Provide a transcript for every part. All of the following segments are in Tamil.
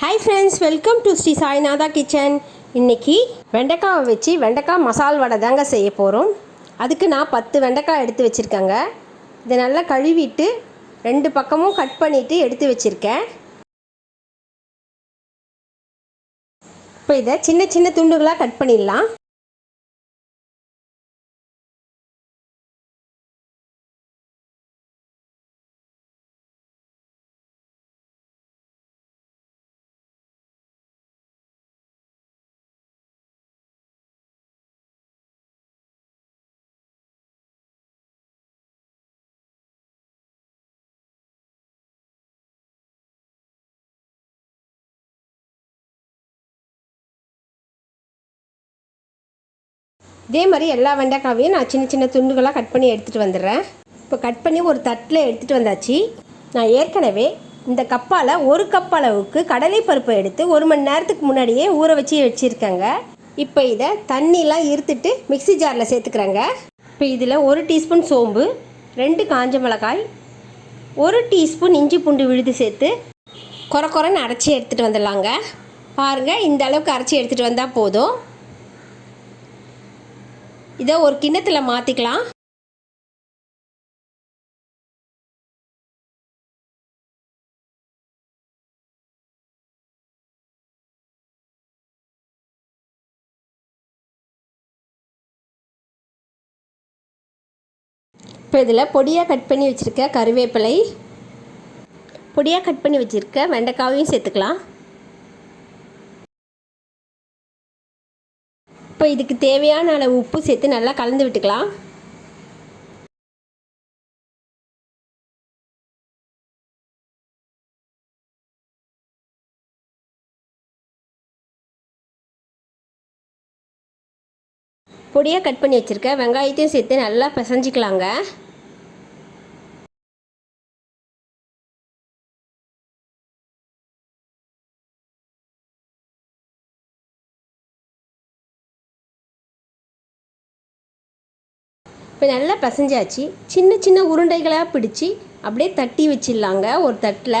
Hi friends welcome to Sri Sainatha kitchen இன்னைக்கு வெண்டைக்காவை வச்சு வெண்டைக்காய் மசால் வடை தாங்க செய்ய போகிறோம் அதுக்கு நான் பத்து வெண்டைக்காய் எடுத்து வச்சுருக்கேங்க. இதை நல்லா கழுவிட்டு ரெண்டு பக்கமும் கட் பண்ணிவிட்டு எடுத்து வச்சுருக்கேன். இப்போ இதை சின்ன சின்ன துண்டுகளாக கட் பண்ணிடலாம். இதே மாதிரி எல்லா வெண்டைக்காவையும் நான் சின்ன சின்ன துண்டுகளாக கட் பண்ணி எடுத்துகிட்டு வந்துடுறேன். இப்போ கட் பண்ணி ஒரு தட்டில் எடுத்துகிட்டு வந்தாச்சு. நான் ஏற்கனவே இந்த கப்பால் ஒரு கப் அளவுக்கு கடலை பருப்பை எடுத்து ஒரு மணி நேரத்துக்கு முன்னாடியே ஊற வச்சு வச்சுருக்கேங்க. இப்போ இதை தண்ணிலாம் இருத்துட்டு மிக்ஸி ஜாரில் சேர்த்துக்கிறேங்க. இப்போ இதில் ஒரு டீஸ்பூன் சோம்பு ரெண்டு காஞ்ச மிளகாய் ஒரு டீஸ்பூன் இஞ்சி பூண்டு விழுது சேர்த்து குறை குறைன்னு அரைச்சி எடுத்துகிட்டு வந்துடலாங்க. பாருங்கள் இந்த அளவுக்கு அரைச்சி எடுத்துகிட்டு வந்தால் போதும். இதை ஒரு கிண்ணத்தில் மாற்றிக்கலாம் இப்போ இதில் பொடியாக கட் பண்ணி வச்சுருக்க கருவேப்பிலை பொடியாக கட் பண்ணி வச்சுருக்க வெண்டைக்காவையும் சேர்த்துக்கலாம். இப்போ இதுக்கு தேவையான அளவு உப்பு சேர்த்து நல்லா கலந்து விட்டுக்கலாம். பொடியாக கட் பண்ணி வச்சுருக்க வெங்காயத்தையும் சேர்த்து நல்லா பிசைஞ்சிக்கலாங்க. இப்போ நல்லா பிசைஞ்சாச்சு. சின்ன சின்ன உருண்டைகளாக பிடிச்சி அப்படியே தட்டி வச்சிடலாங்க. ஒரு தட்டில்.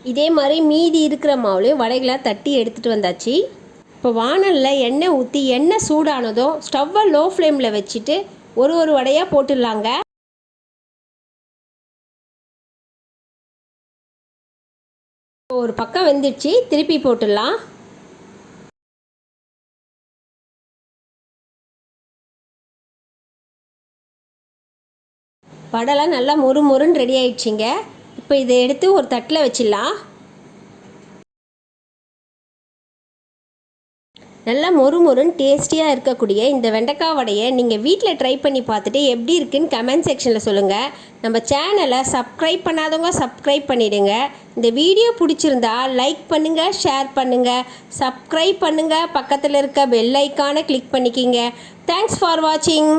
இதே மாதிரி மீதி இருக்கிற மாவுலையும் வடைகளாக தட்டி எடுத்துகிட்டு வந்தாச்சு. இப்போ வானலில் எண்ணெய் ஊற்றி எண்ணெய் சூடானதும் ஸ்டவ்வை லோ ஃப்ளேமில் வச்சுட்டு ஒரு ஒரு வடையாக போட்டுடலாங்க. ஒரு பக்கம் வெந்துடுச்சு திருப்பி போட்டுடலாம். வடைலாம் நல்லா மொறு மொறுன்னு ரெடி ஆயிடுச்சிங்க. இப்போ இதை எடுத்து ஒரு தட்டில் வச்சிடலாம். நல்லா மொறு மொறுன்னு டேஸ்டியாக இருக்கக்கூடிய இந்த வெண்டைக்காய் வடையை நீங்கள் வீட்டில் ட்ரை பண்ணி பார்த்துட்டு எப்படி இருக்குன்னு கமெண்ட் செக்ஷனில் சொல்லுங்கள் நம்ம சேனலை சப்ஸ்கிரைப் பண்ணாதவங்க சப்ஸ்கிரைப் பண்ணிவிடுங்க இந்த வீடியோ பிடிச்சிருந்தா லைக் பண்ணுங்கள் ஷேர் பண்ணுங்கள் சப்ஸ்கிரைப் பண்ணுங்கள் பக்கத்தில் இருக்க பெல் ஐக்கானை கிளிக் பண்ணிக்கிங்க. தேங்க்ஸ் ஃபார் வாட்சிங்